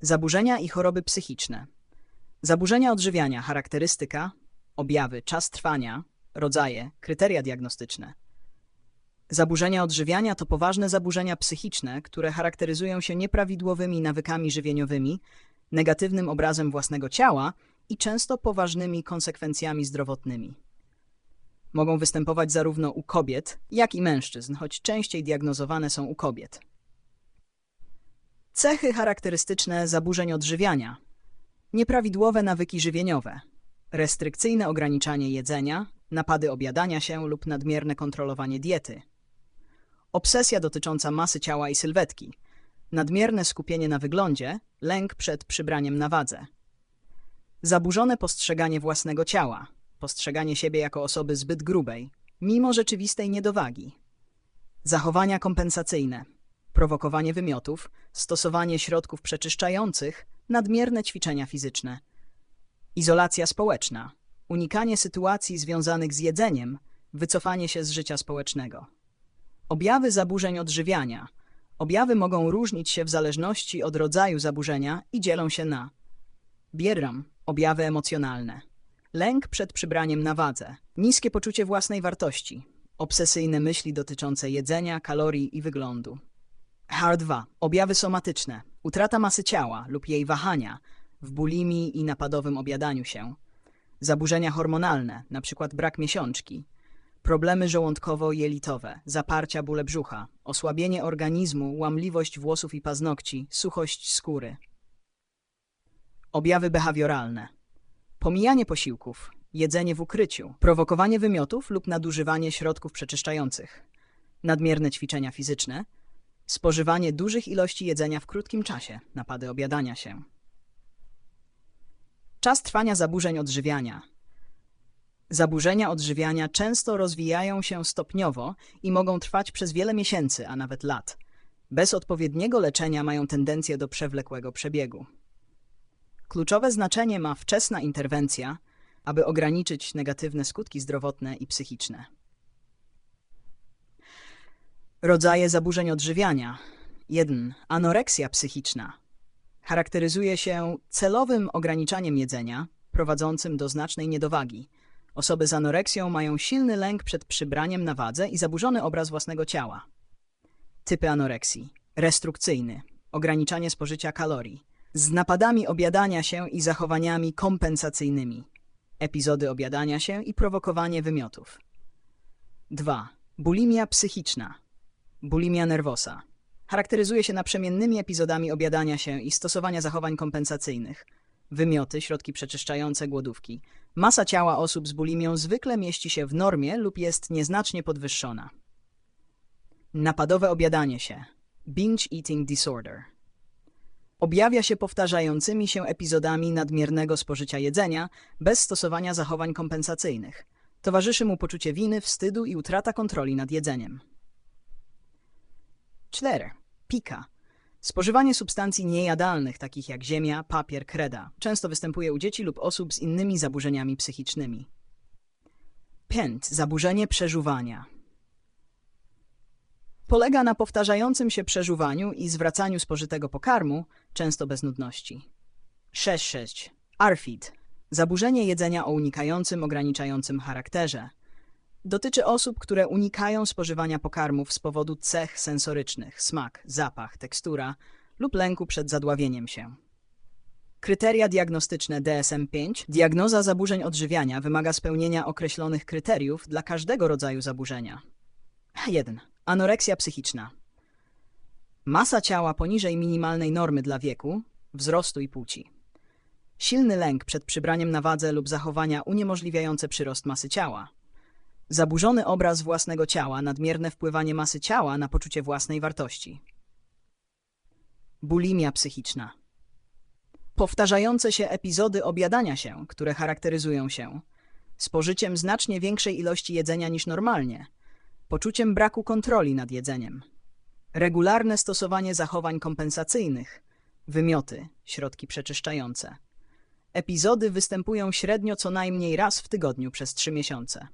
Zaburzenia i choroby psychiczne. Zaburzenia odżywiania, charakterystyka, objawy, czas trwania, rodzaje, kryteria diagnostyczne. Zaburzenia odżywiania to poważne zaburzenia psychiczne, które charakteryzują się nieprawidłowymi nawykami żywieniowymi, negatywnym obrazem własnego ciała i często poważnymi konsekwencjami zdrowotnymi. Mogą występować zarówno u kobiet, jak i mężczyzn, choć częściej diagnozowane są u kobiet. Cechy charakterystyczne zaburzeń odżywiania. Nieprawidłowe nawyki żywieniowe, restrykcyjne ograniczanie jedzenia, napady objadania się lub nadmierne kontrolowanie diety. Obsesja dotycząca masy ciała i sylwetki, nadmierne skupienie na wyglądzie, lęk przed przybraniem na wadze. Zaburzone postrzeganie własnego ciała, postrzeganie siebie jako osoby zbyt grubej, mimo rzeczywistej niedowagi. Zachowania kompensacyjne, prowokowanie wymiotów, stosowanie środków przeczyszczających, nadmierne ćwiczenia fizyczne. Izolacja społeczna, unikanie sytuacji związanych z jedzeniem, wycofanie się z życia społecznego. Objawy zaburzeń odżywiania. Objawy mogą różnić się w zależności od rodzaju zaburzenia i dzielą się na Bieram, objawy emocjonalne. Lęk przed przybraniem na wadze, niskie poczucie własnej wartości, obsesyjne myśli dotyczące jedzenia, kalorii i wyglądu. HAR2. Objawy somatyczne. Utrata masy ciała lub jej wahania w bulimii i napadowym objadaniu się. Zaburzenia hormonalne, np. brak miesiączki. Problemy żołądkowo-jelitowe, zaparcia, bóle brzucha, osłabienie organizmu, łamliwość włosów i paznokci, suchość skóry. Objawy behawioralne. Pomijanie posiłków, jedzenie w ukryciu, prowokowanie wymiotów lub nadużywanie środków przeczyszczających. Nadmierne ćwiczenia fizyczne, spożywanie dużych ilości jedzenia w krótkim czasie, napady objadania się. Czas trwania zaburzeń odżywiania. Zaburzenia odżywiania często rozwijają się stopniowo i mogą trwać przez wiele miesięcy, a nawet lat. Bez odpowiedniego leczenia mają tendencję do przewlekłego przebiegu. Kluczowe znaczenie ma wczesna interwencja, aby ograniczyć negatywne skutki zdrowotne i psychiczne. Rodzaje zaburzeń odżywiania. 1. Anoreksja psychiczna. Charakteryzuje się celowym ograniczaniem jedzenia, prowadzącym do znacznej niedowagi. Osoby z anoreksją mają silny lęk przed przybraniem na wadze i zaburzony obraz własnego ciała. Typy anoreksji. Restrukcyjny. Ograniczanie spożycia kalorii. Z napadami objadania się i zachowaniami kompensacyjnymi. Epizody objadania się i prowokowanie wymiotów. 2. Bulimia psychiczna. Bulimia nerwosa. Charakteryzuje się naprzemiennymi epizodami objadania się i stosowania zachowań kompensacyjnych. Wymioty, środki przeczyszczające, głodówki. Masa ciała osób z bulimią zwykle mieści się w normie lub jest nieznacznie podwyższona. Napadowe objadanie się. Binge eating disorder. Objawia się powtarzającymi się epizodami nadmiernego spożycia jedzenia bez stosowania zachowań kompensacyjnych. Towarzyszy mu poczucie winy, wstydu i utrata kontroli nad jedzeniem. 4. Pika. Spożywanie substancji niejadalnych, takich jak ziemia, papier, kreda, często występuje u dzieci lub osób z innymi zaburzeniami psychicznymi. 5. Zaburzenie przeżuwania. Polega na powtarzającym się przeżuwaniu i zwracaniu spożytego pokarmu, często bez nudności. 6.6. ARFID. Zaburzenie jedzenia o unikającym, ograniczającym charakterze. Dotyczy osób, które unikają spożywania pokarmów z powodu cech sensorycznych, smak, zapach, tekstura lub lęku przed zadławieniem się. Kryteria diagnostyczne DSM-5 Diagnoza zaburzeń odżywiania wymaga spełnienia określonych kryteriów dla każdego rodzaju zaburzenia. 1. Anoreksja psychiczna. Masa ciała poniżej minimalnej normy dla wieku, wzrostu i płci. Silny lęk przed przybraniem na wadze lub zachowania uniemożliwiające przyrost masy ciała. Zaburzony obraz własnego ciała, nadmierne wpływanie masy ciała na poczucie własnej wartości. Bulimia psychiczna. Powtarzające się epizody objadania się, które charakteryzują się spożyciem znacznie większej ilości jedzenia niż normalnie, poczuciem braku kontroli nad jedzeniem, regularne stosowanie zachowań kompensacyjnych, wymioty, środki przeczyszczające. Epizody występują średnio co najmniej raz w tygodniu przez trzy miesiące.